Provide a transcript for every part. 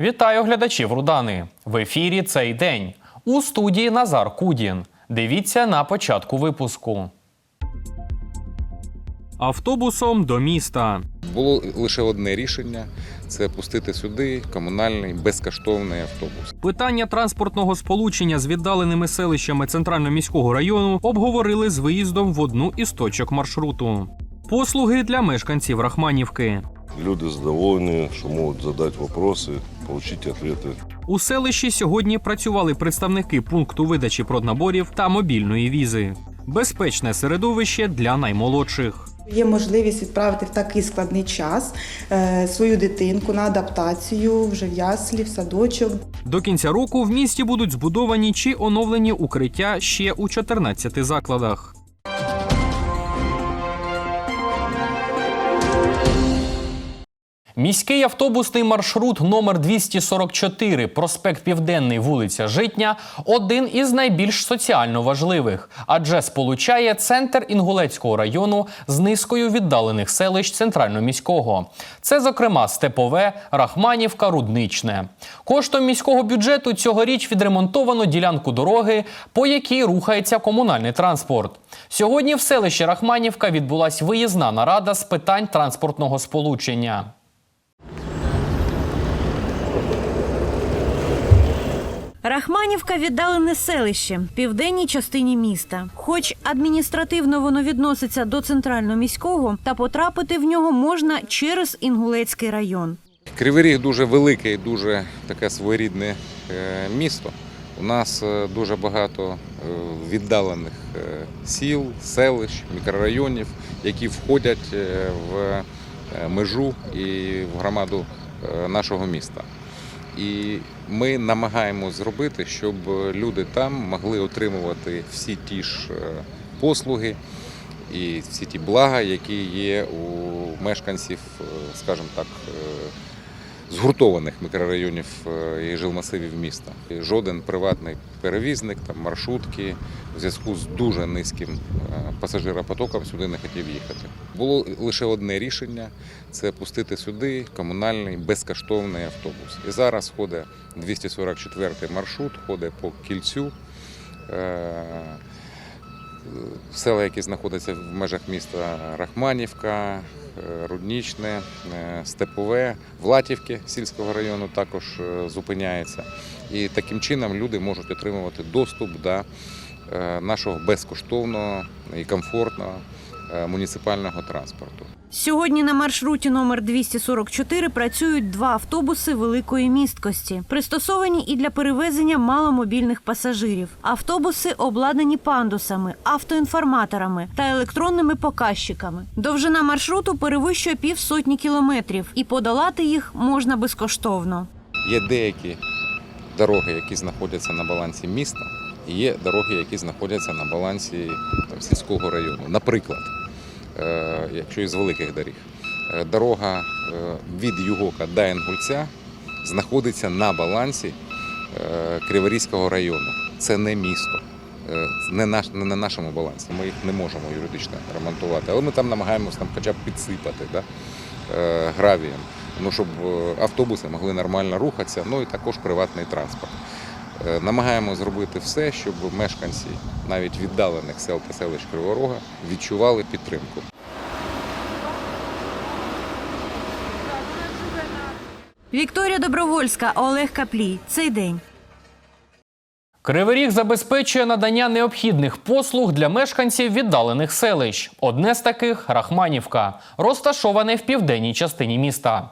Вітаю глядачів Рудани. В ефірі цей день. У студії Назар Кудін. Дивіться на початку випуску. Автобусом до міста. Було лише одне рішення: це пустити сюди комунальний безкоштовний автобус. Питання транспортного сполучення з віддаленими селищами центрально-міського району обговорили з виїздом в одну із точок маршруту. Послуги для мешканців Рахманівки. Люди задоволені, що можуть задати вопроси, отримати відповіді. У селищі сьогодні працювали представники пункту видачі проднаборів та мобільної візи. Безпечне середовище для наймолодших. Є можливість відправити в такий складний час е, свою дитинку на адаптацію вже в яслі, в садочок. До кінця року в місті будуть збудовані чи оновлені укриття ще у 14 закладах. Міський автобусний маршрут номер 244, проспект Південний, вулиця Житня один із найбільш соціально важливих, адже сполучає центр Інгулецького району з низкою віддалених селищ центрально-міського. Це, зокрема, Степове, Рахманівка, Рудничне. Коштом міського бюджету цьогоріч відремонтовано ділянку дороги, по якій рухається комунальний транспорт. Сьогодні в селищі Рахманівка відбулась виїзна нарада з питань транспортного сполучення. Рахманівка віддалене селище в південній частині міста. Хоч адміністративно воно відноситься до центрально-міського, та потрапити в нього можна через Інгулецький район. Кривий Ріг дуже велике і дуже таке своєрідне е, місто. У нас е, дуже багато е, віддалених сіл, селищ, мікрорайонів, які входять в межу і в громаду нашого міста. І ми намагаємося зробити, щоб люди там могли отримувати всі ті ж е, послуги і всі ті блага, які є у мешканців, е, скажімо так, е, згуртованих мікрорайонів е, і жилмасивів міста. Жоден приватний перевізник, там маршрутки в зв'язку з дуже низьким е, пасажиропотоком сюди не хотів їхати. Було лише одне рішення це пустити сюди комунальний безкоштовний автобус. І зараз ходить 244 маршрут, ходить по кільцю. Е, Села, які знаходяться в межах міста Рахманівка, Руднічне, е, Степове, Влатівки сільського району також е, зупиняється. І таким чином люди можуть отримувати доступ до е, нашого безкоштовного і комфортного е, муніципального транспорту. Сьогодні на маршруті номер 244 працюють два автобуси великої місткості, пристосовані і для перевезення маломобільних пасажирів. Автобуси обладнані пандусами, автоінформаторами та електронними показчиками. Довжина маршруту перевищує півсотні кілометрів, і подолати їх можна безкоштовно. Є деякі дороги, які знаходяться на балансі міста, є дороги, які знаходяться на балансі там, сільського району. Наприклад, е, якщо із великих доріг, е, дорога е, від Югока до Інгульця знаходиться на балансі Криворізького району. Це не місто. Не, не на нашому балансі. Ми їх не можемо юридично ремонтувати, але ми там намагаємося там хоча б підсипати да, гравієм ну, щоб автобуси могли нормально рухатися, ну і також приватний транспорт. Е, Намагаємо зробити все, щоб мешканці навіть віддалених сел та селищ Криворога відчували підтримку. Вікторія Добровольська, Олег Каплій. Цей день. Кривий Ріг забезпечує надання необхідних послуг для мешканців віддалених селищ. Одне з таких Рахманівка, розташоване в південній частині міста.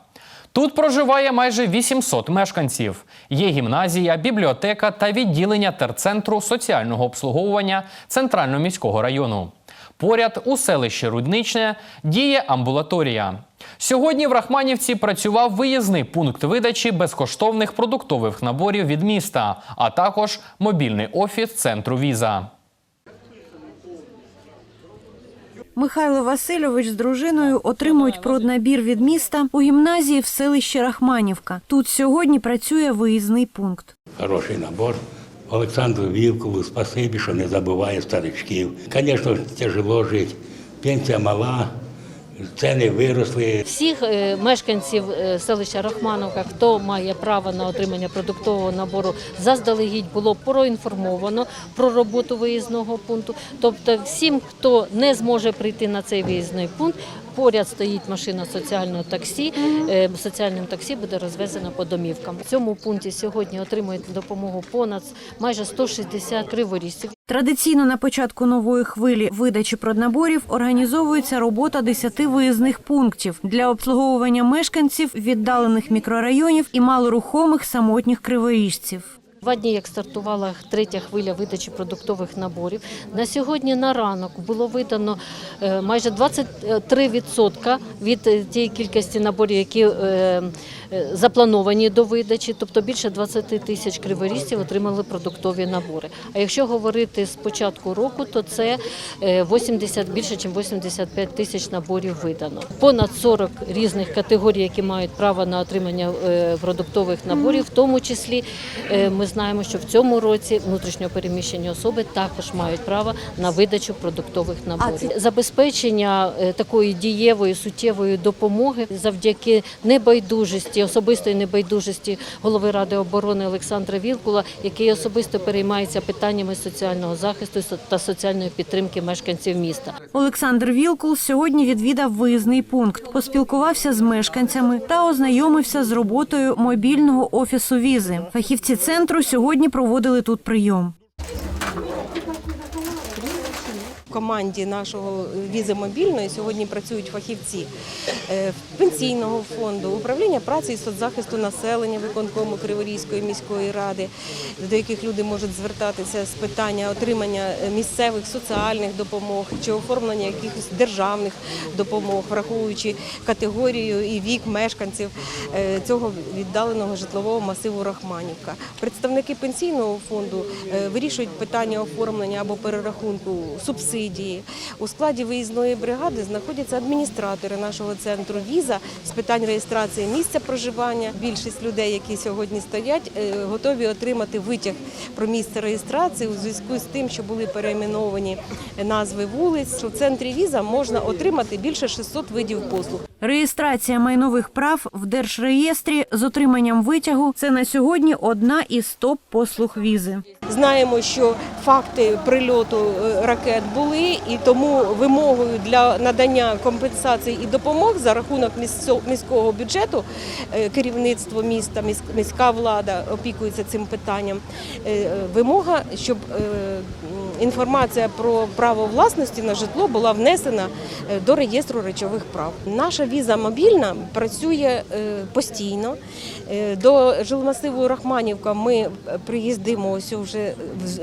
Тут проживає майже 800 мешканців. Є гімназія, бібліотека та відділення терцентру соціального обслуговування центрально-міського району. Поряд у селищі Рудничне діє амбулаторія. Сьогодні в Рахманівці працював виїзний пункт видачі безкоштовних продуктових наборів від міста, а також мобільний офіс центру Віза. Михайло Васильович з дружиною отримують проднабір від міста у гімназії в селищі Рахманівка. Тут сьогодні працює виїзний пункт. Хороший набор. Олександру Вілкову спасибі, що не забуває старичків. Звісно, тяжело жити. Пенсія мала, ціни виросли. Всіх е, мешканців е, селища Рахмановка, хто має право на отримання продуктового набору, заздалегідь було проінформовано про роботу виїзного пункту. Тобто, всім, хто не зможе прийти на цей виїзний пункт, поряд стоїть машина соціального таксі. Е, Соціальним таксі буде розвезено по домівкам. В цьому пункті сьогодні отримують допомогу понад майже 160 криворізців. Традиційно на початку нової хвилі видачі проднаборів організовується робота 10 виїзних пунктів для обслуговування мешканців віддалених мікрорайонів і малорухомих самотніх криворіжців. Два дні, як стартувала третя хвиля видачі продуктових наборів, на сьогодні на ранок було видано е, майже 23% від е, тієї кількості наборів, які е, заплановані до видачі, тобто більше 20 тисяч криворізців отримали продуктові набори. А якщо говорити з початку року, то це е, 80, більше, ніж 85 тисяч наборів видано. Понад 40 різних категорій, які мають право на отримання е, продуктових наборів, в тому числі е, ми знаємо, що в цьому році внутрішньо переміщені особи також мають право на видачу продуктових наборів. Забезпечення е, такої дієвої суттєвої допомоги завдяки небайдужості, особистої небайдужості голови ради оборони Олександра Вілкула, який особисто переймається питаннями соціального захисту та соціальної підтримки мешканців міста. Олександр Вілкул сьогодні відвідав виїзний пункт, поспілкувався з мешканцями та ознайомився з роботою мобільного офісу візи. Фахівці центру сьогодні проводили тут прийом. Команді нашого візи мобільної сьогодні працюють фахівці е, пенсійного фонду, управління праці і соцзахисту населення виконкому Криворізької міської ради, до яких люди можуть звертатися з питання отримання е, місцевих соціальних допомог чи оформлення якихось державних допомог, враховуючи категорію і вік мешканців е, цього віддаленого житлового масиву Рахманівка. Представники пенсійного фонду вирішують питання оформлення або перерахунку субсидій. У складі виїзної бригади знаходяться адміністратори нашого центру віза з питань реєстрації місця проживання. Більшість людей, які сьогодні стоять, е, готові отримати витяг про місце реєстрації у зв'язку з тим, що були перейменовані назви вулиць. В центрі віза можна отримати більше 600 видів послуг. Реєстрація майнових прав в держреєстрі з отриманням витягу це на сьогодні одна із топ послуг візи. Знаємо, що факти прильоту е, ракет були, і тому вимогою для надання компенсацій і допомог за рахунок міського бюджету е, керівництво міста, міс- міська влада опікується цим питанням. Е, Вимога, щоб інформація про право власності на житло була внесена до реєстру речових прав. Наша віза мобільна працює е, постійно. Е, До жилмасиву Рахманівка ми е, приїздимо ось вже в-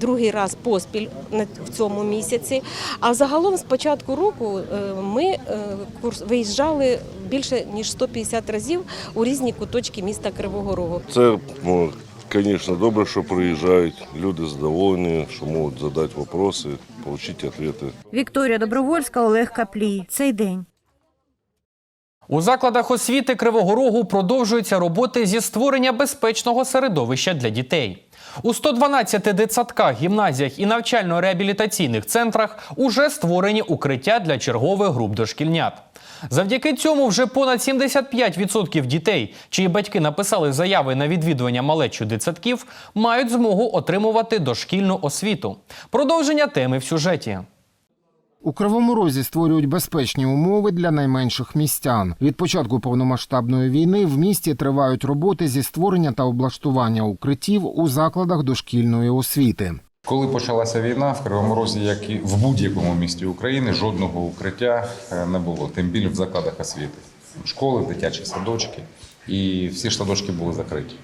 другий раз поспіль в цьому місяці. А загалом з початку року ми виїжджали більше ніж 150 разів у різні куточки міста Кривого Рогу. Це, звісно, добре, що приїжджають. Люди задоволені, що можуть задати питання, отримати відповіді. Вікторія Добровольська, Олег Каплій. Цей день. У закладах освіти Кривого Рогу продовжуються роботи зі створення безпечного середовища для дітей. У 112 дитсадках, гімназіях і навчально-реабілітаційних центрах уже створені укриття для чергових груп дошкільнят. Завдяки цьому вже понад 75% дітей, чиї батьки написали заяви на відвідування малечу дитсадків, мають змогу отримувати дошкільну освіту. Продовження теми в сюжеті. У Кривому Розі створюють безпечні умови для найменших містян. Від початку повномасштабної війни в місті тривають роботи зі створення та облаштування укриттів у закладах дошкільної освіти. Коли почалася війна, в Кривому Розі, як і в будь-якому місті України, жодного укриття е, не було, тим більше в закладах освіти. Школи, дитячі садочки, і всі садочки були закриті.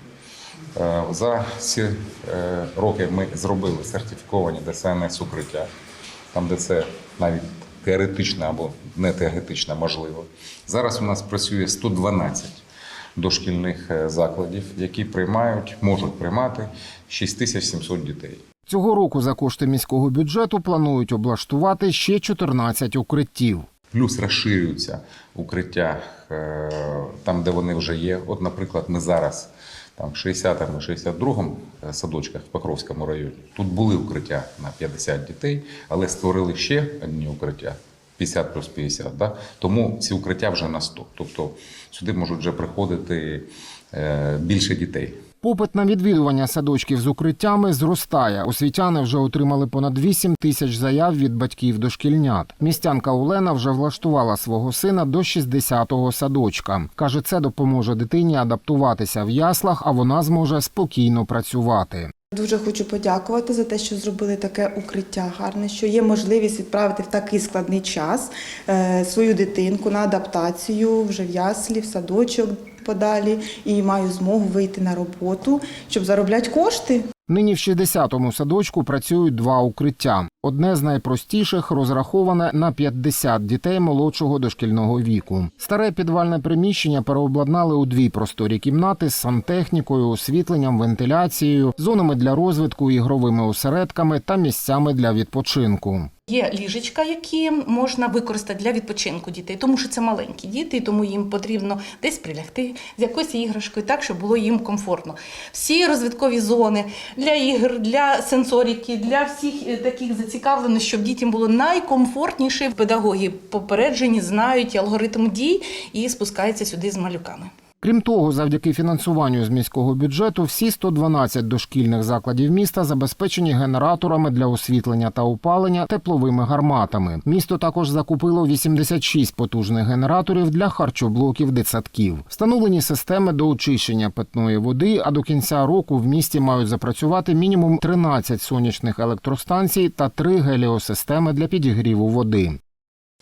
Е, За ці е, роки ми зробили сертифіковані ДСНС укриття, там, де це навіть теоретично або не теоретично можливо. Зараз у нас працює 112 дошкільних е, закладів, які приймають, можуть приймати 6700 дітей. Цього року за кошти міського бюджету планують облаштувати ще 14 укриттів. Плюс розширюються укриття е, там, де вони вже є. От, наприклад, ми зараз там в 60-му, 62-му садочках в Покровському районі. Тут були укриття на 50 дітей, але створили ще одні укриття 50 плюс 50. Да? Тому ці укриття вже на 100. Тобто сюди можуть вже приходити е, більше дітей. Попит на відвідування садочків з укриттями зростає. Освітяни вже отримали понад 8 тисяч заяв від батьків дошкільнят. Містянка Олена вже влаштувала свого сина до 60-го садочка. Каже, це допоможе дитині адаптуватися в яслах, а вона зможе спокійно працювати. Дуже хочу подякувати за те, що зробили таке укриття гарне, що є можливість відправити в такий складний час е, свою дитинку на адаптацію вже в яслі, в садочок подалі, і маю змогу вийти на роботу, щоб заробляти кошти. Нині в 60-му садочку працюють два укриття. Одне з найпростіших розраховане на 50 дітей молодшого дошкільного віку. Старе підвальне приміщення переобладнали у дві просторі кімнати з сантехнікою, освітленням, вентиляцією, зонами для розвитку, ігровими осередками та місцями для відпочинку. Є ліжечка, які можна використати для відпочинку дітей, тому що це маленькі діти, тому їм потрібно десь прилягти з якоюсь іграшкою, так щоб було їм комфортно. Всі розвиткові зони для ігр, для сенсоріки, для всіх е, таких зацікавлених, щоб дітям було найкомфортніше. Педагоги попереджені, знають алгоритм дій і спускаються сюди з малюками. Крім того, завдяки фінансуванню з міського бюджету, всі 112 дошкільних закладів міста забезпечені генераторами для освітлення та опалення тепловими гарматами. Місто також закупило 86 потужних генераторів для харчоблоків дитсадків. Встановлені системи до очищення питної води, а до кінця року в місті мають запрацювати мінімум 13 сонячних електростанцій та 3 геліосистеми для підігріву води.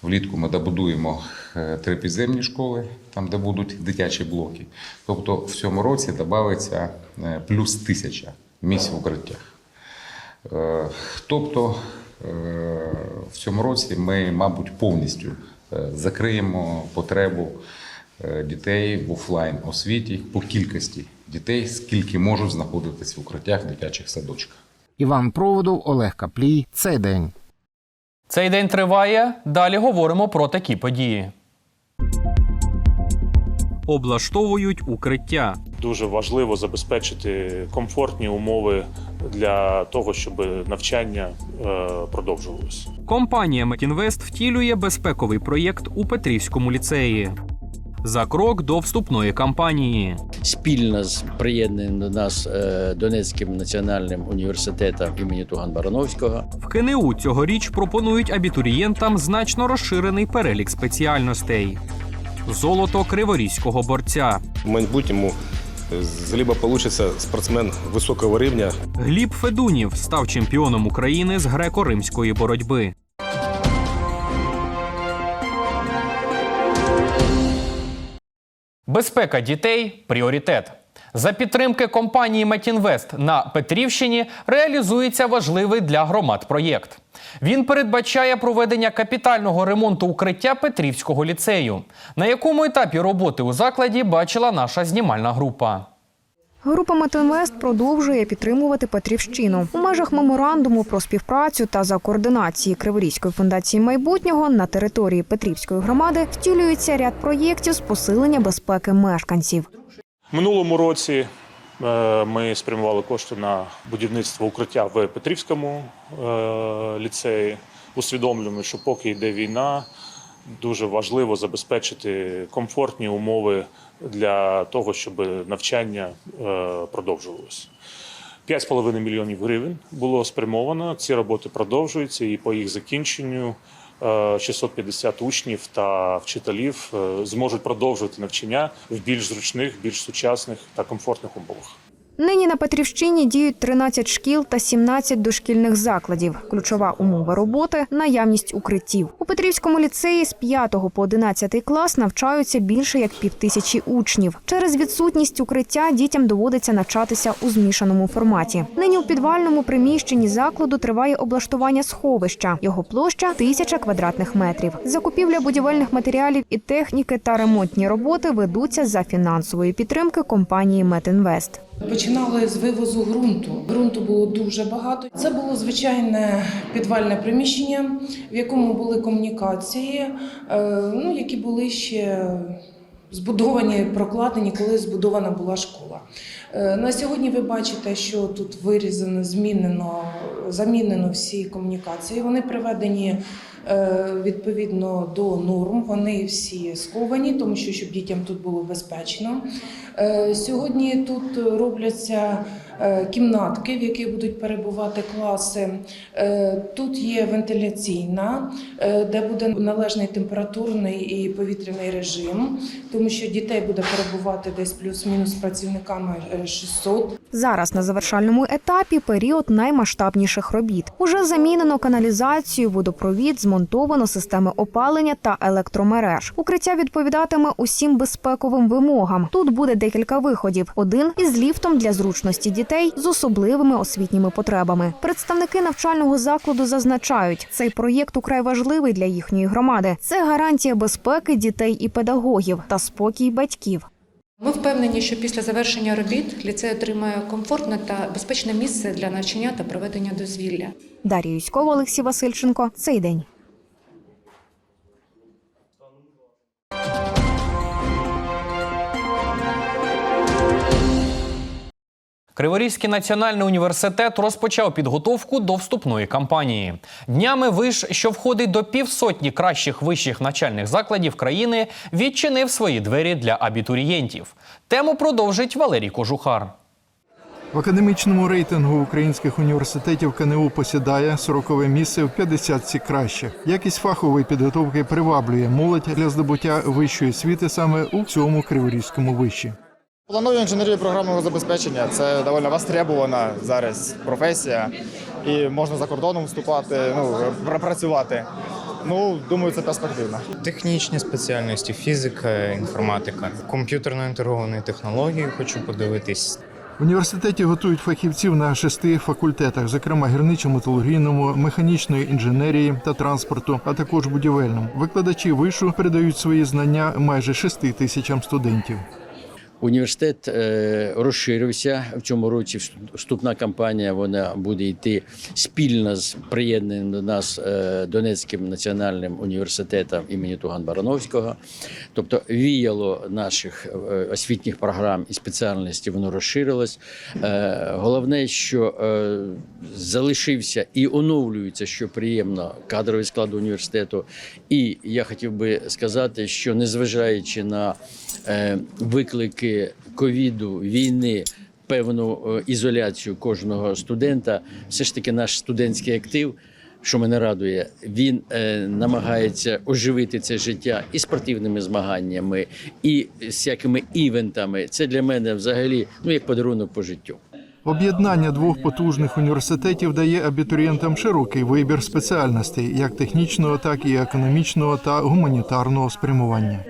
Влітку ми добудуємо е, три підземні школи, там де будуть дитячі блоки. Тобто в цьому році додається е, плюс тисяча місць в укриттях. Е, Тобто е, в цьому році ми, мабуть, повністю закриємо потребу дітей в офлайн освіті по кількості дітей, скільки можуть знаходитись в укриттях в дитячих садочках. Іван Проводов, Олег Каплій. Цей день. Цей день триває. Далі говоримо про такі події. Облаштовують укриття. Дуже важливо забезпечити комфортні умови для того, щоб навчання е, продовжувалося. Компанія Метінвест втілює безпековий проєкт у Петрівському ліцеї. За крок до вступної кампанії. спільно з приєднаним до нас е, Донецьким національним університетом імені Туган Барановського. В КНУ цьогоріч пропонують абітурієнтам значно розширений перелік спеціальностей. Золото криворізького борця. В майбутньому з либо получится спортсмен високого рівня, Гліб Федунів став чемпіоном України з греко-римської боротьби. Безпека дітей пріоритет. За підтримки компанії Метінвест на Петрівщині реалізується важливий для громад проєкт. Він передбачає проведення капітального ремонту укриття Петрівського ліцею, на якому етапі роботи у закладі бачила наша знімальна група. Група Метинвест продовжує підтримувати Петрівщину у межах меморандуму про співпрацю та за координації Криворізької фундації майбутнього на території Петрівської громади втілюється ряд проєктів з посилення безпеки мешканців. Минулому році е, ми спрямували кошти на будівництво укриття в Петрівському е, ліцеї. Усвідомлюємо, що поки йде війна, дуже важливо забезпечити комфортні умови для того, щоб навчання е, продовжувалося. 5,5 мільйонів гривень було спрямовано. Ці роботи продовжуються, і по їх закінченню 650 учнів та вчителів е, зможуть продовжувати навчання в більш зручних, більш сучасних та комфортних умовах. Нині на Петрівщині діють 13 шкіл та 17 дошкільних закладів. Ключова умова роботи наявність укриттів. У Петрівському ліцеї з 5 по 11 клас навчаються більше як півтисячі учнів. Через відсутність укриття дітям доводиться навчатися у змішаному форматі. Нині у підвальному приміщенні закладу триває облаштування сховища. Його площа тисяча квадратних метрів. Закупівля будівельних матеріалів і техніки та ремонтні роботи ведуться за фінансової підтримки компанії Метінвест. Починали з вивозу ґрунту. Ґрунту було дуже багато. Це було звичайне підвальне приміщення, в якому були комунікації, е, ну, які були ще збудовані, прокладені, коли збудована була школа. Е, На сьогодні ви бачите, що тут вирізано, змінено, замінено всі комунікації. Вони приведені відповідно до норм. Вони всі сховані, тому що щоб дітям тут було безпечно. Е, Сьогодні тут робляться е, кімнатки, в яких будуть перебувати класи. Е, Тут є вентиляційна, е, де буде належний температурний і повітряний режим, тому що дітей буде перебувати десь плюс-мінус працівниками е, 600. Зараз на завершальному етапі період наймасштабніших робіт. Уже замінено каналізацію, водопровід, змонтовано системи опалення та електромереж. Укриття відповідатиме усім безпековим вимогам. Тут буде декілька виходів: один із ліфтом для зручності дітей з особливими освітніми потребами. Представники навчального закладу зазначають, цей проєкт украй важливий для їхньої громади. Це гарантія безпеки дітей і педагогів та спокій батьків. Ми впевнені, що після завершення робіт ліцей отримає комфортне та безпечне місце для навчання та проведення дозвілля. Дар'я Юськова, Олексій Васильченко. Цей день. Криворізький національний університет розпочав підготовку до вступної кампанії. Днями виш, що входить до півсотні кращих вищих навчальних закладів країни, відчинив свої двері для абітурієнтів. Тему продовжить Валерій Кожухар. В академічному рейтингу українських університетів КНУ посідає 40-ве місце в 50 кращих. Якість фахової підготовки приваблює молодь для здобуття вищої освіти саме у цьому криворізькому виші. Планую інженерію програмного забезпечення. Це доволі востребована зараз професія, і можна за кордоном вступати, ну працювати. Ну думаю, це перспективно. Технічні спеціальності, фізика, інформатика, комп'ютерно інтегровані технології. Хочу подивитись. В університеті готують фахівців на шести факультетах, зокрема гірничо-металургійному, механічної інженерії та транспорту, а також будівельному. Викладачі вишу передають свої знання майже шести тисячам студентів. Університет е, розширився в цьому році. Вступна кампанія вона буде йти спільно з приєднаним до нас е, Донецьким національним університетом імені Туган Барановського. Тобто віяло наших е, освітніх програм і спеціальностей воно розширилось. Головне, що залишився і оновлюється, що приємно, кадровий склад університету. І я хотів би сказати, що незважаючи на е, ковіду, війни, певну е, ізоляцію кожного студента, все ж таки наш студентський актив. Що мене радує, він е, намагається оживити це життя і спортивними змаганнями, і всякими івентами. Це для мене взагалі ну як подарунок по життю. Об'єднання двох потужних університетів дає абітурієнтам широкий вибір спеціальностей, як технічного, так і економічного та гуманітарного спрямування.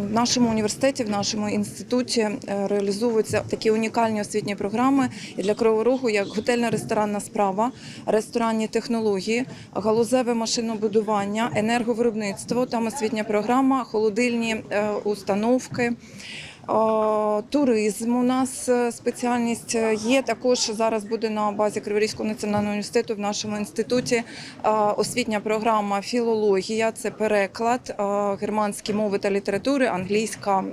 В нашому університеті, в нашому інституті е, реалізовуються такі унікальні освітні програми і для Кривого як готельно-ресторанна справа, ресторанні технології, галузеве машинобудування, енерговиробництво, там освітня програма, холодильні е, установки. Е, Туризм у нас е, спеціальність е, є. Також зараз буде на базі Криворізького національного університету в нашому інституті освітня програма філологія, це переклад германські мови та літератури, англійська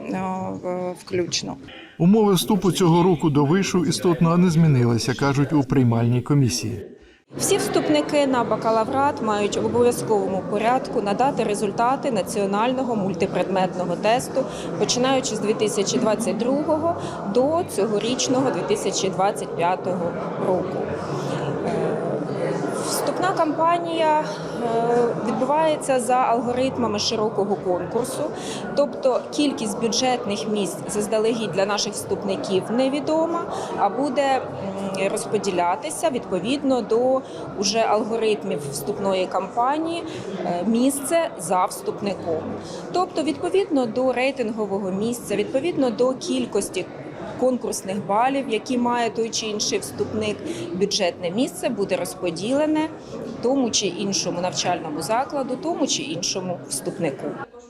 включно. Умови вступу цього року до вишу істотно не змінилися, кажуть у приймальній комісії. Всі вступники на бакалаврат мають в обов'язковому порядку надати результати національного мультипредметного тесту, починаючи з 2022 до цьогорічного 2025 року. Е, Вступна кампанія е, відбувається за алгоритмами широкого конкурсу, тобто кількість бюджетних місць заздалегідь для наших вступників невідома, а буде розподілятися відповідно до уже алгоритмів вступної кампанії е, місце за вступником. Тобто, відповідно до рейтингового місця, відповідно до кількості конкурсних балів, які має той чи інший вступник, бюджетне місце буде розподілене тому чи іншому навчальному закладу, тому чи іншому вступнику.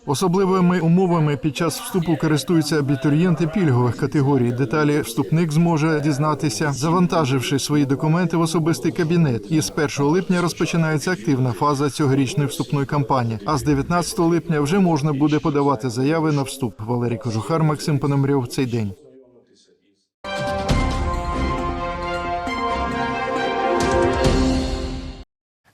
Особливими умовами під час вступу користуються абітурієнти пільгових категорій. Деталі вступник зможе дізнатися, завантаживши свої документи в особистий кабінет. І з 1 липня розпочинається активна фаза цьогорічної вступної кампанії. А з 19 липня вже можна буде подавати заяви на вступ. Валерій Кожухар, Максим Пономрьов, Цей день.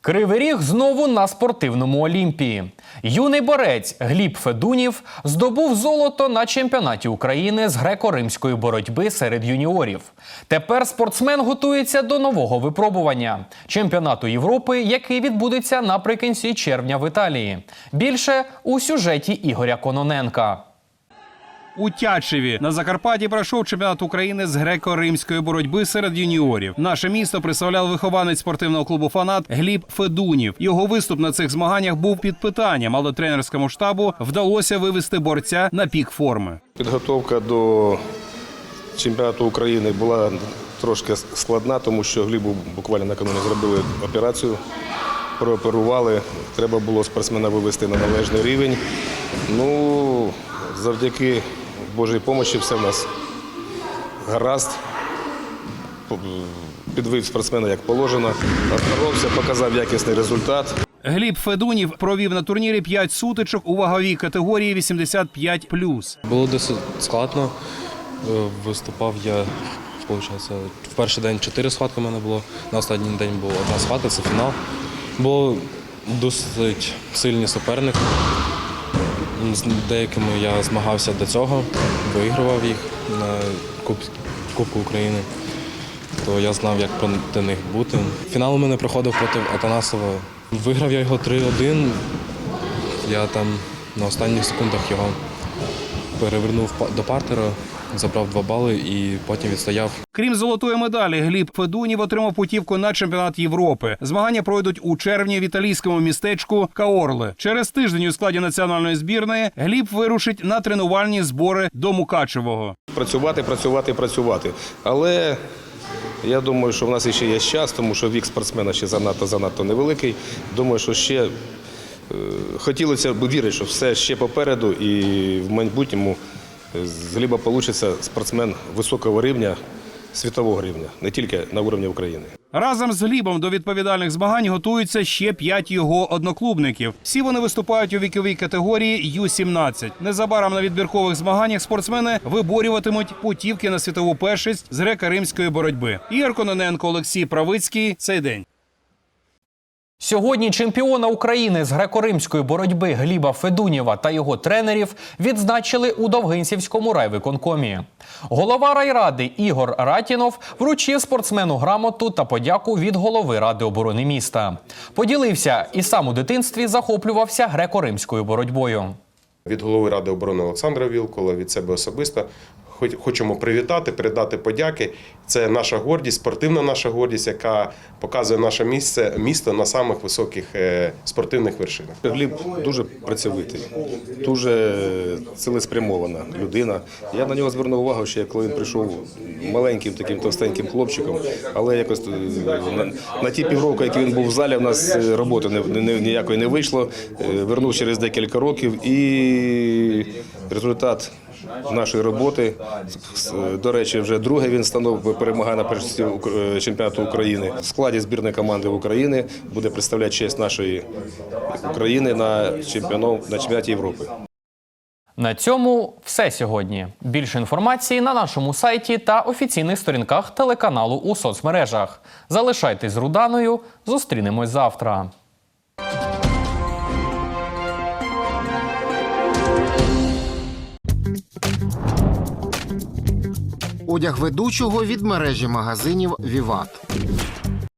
Кривий ріг знову на спортивному Олімпії. Юний борець Гліб Федунів здобув золото на чемпіонаті України з греко-римської боротьби серед юніорів. Тепер спортсмен готується до нового випробування чемпіонату Європи, який відбудеться наприкінці червня в Італії. Більше у сюжеті Ігоря Кононенка. У Тячеві на Закарпатті пройшов чемпіонат України з греко-римської боротьби серед юніорів. Наше місто представляв вихованець спортивного клубу Фанат Гліб Федунів. Його виступ на цих змаганнях був під питанням, але тренерському штабу вдалося вивести борця на пік форми. Підготовка до чемпіонату України була трошки складна, тому що Глібу буквально накануне зробили операцію, прооперували. Треба було спортсмена вивести на належний рівень. Ну, завдяки Божій помощі все в нас гаразд. Підвив спортсмена як положено, оздоровся, показав якісний результат. Гліб Федунів провів на турнірі 5 сутичок у ваговій категорії 85+. Було досить складно. Е, Виступав я, виходить, в перший день чотири схватки в мене було, на останній день була одна схватка, це фінал. Було досить сильні суперники. З деякими я змагався до цього, вигравав їх на Куб- Кубку України. То я знав, як до них бути. Фінал у мене проходив проти Атанасова. Виграв я його 3-1. Я там на останніх секундах його перевернув до партера, забрав два бали і потім відстояв. Крім золотої медалі, Гліб Федунів отримав путівку на чемпіонат Європи. Змагання пройдуть у червні в італійському містечку Каорле. Через тиждень у складі національної збірної Гліб вирушить на тренувальні збори до Мукачевого. Працювати, працювати, працювати. Але я думаю, що в нас ще є час, тому що вік спортсмена ще занадто занадто невеликий. Думаю, що ще е, хотілося б вірити, що все ще попереду, і в майбутньому з Гліба вийде спортсмен високого рівня, світового рівня, не тільки на уровні України. Разом з Глібом до відповідальних змагань готуються ще п'ять його одноклубників. Всі вони виступають у віковій категорії Ю-17. Незабаром на відбіркових змаганнях спортсмени виборюватимуть путівки на світову першість з греко-римської боротьби. Ігор Кононенко, Олексій Правицький. Цей день. Сьогодні чемпіона України з греко-римської боротьби Гліба Федунєва та його тренерів відзначили у Довгинцівському райвиконкомі. Голова райради Ігор Ратінов вручив спортсмену грамоту та подяку від голови ради оборони міста. Поділився і сам у дитинстві захоплювався греко-римською боротьбою. Від голови Ради оборони Олександра Вілкола, від себе особисто хочемо привітати, передати подяки. Це наша гордість, спортивна наша гордість, яка показує наше місце, місто на самих високих е, спортивних вершинах. Гліб дуже працьовитий, дуже цілеспрямована людина. Я на нього звернув увагу ще коли він прийшов маленьким таким товстеньким хлопчиком, але якось е, на, на ті півроку, які він був в залі, в нас е, роботи не, не- ніякої не вийшло. Вернув через декілька років і результат. Нашої роботи до речі, вже друге він станов перемагає на першості е, чемпіонату України. В складі збірної команди України буде представляти честь нашої України на чемпіону на чемпіонаті Європи. На цьому все сьогодні. Більше інформації на нашому сайті та офіційних сторінках телеканалу у соцмережах. Залишайтесь з Руданою. Зустрінемось завтра. Одяг ведучого від мережі магазинів Віват.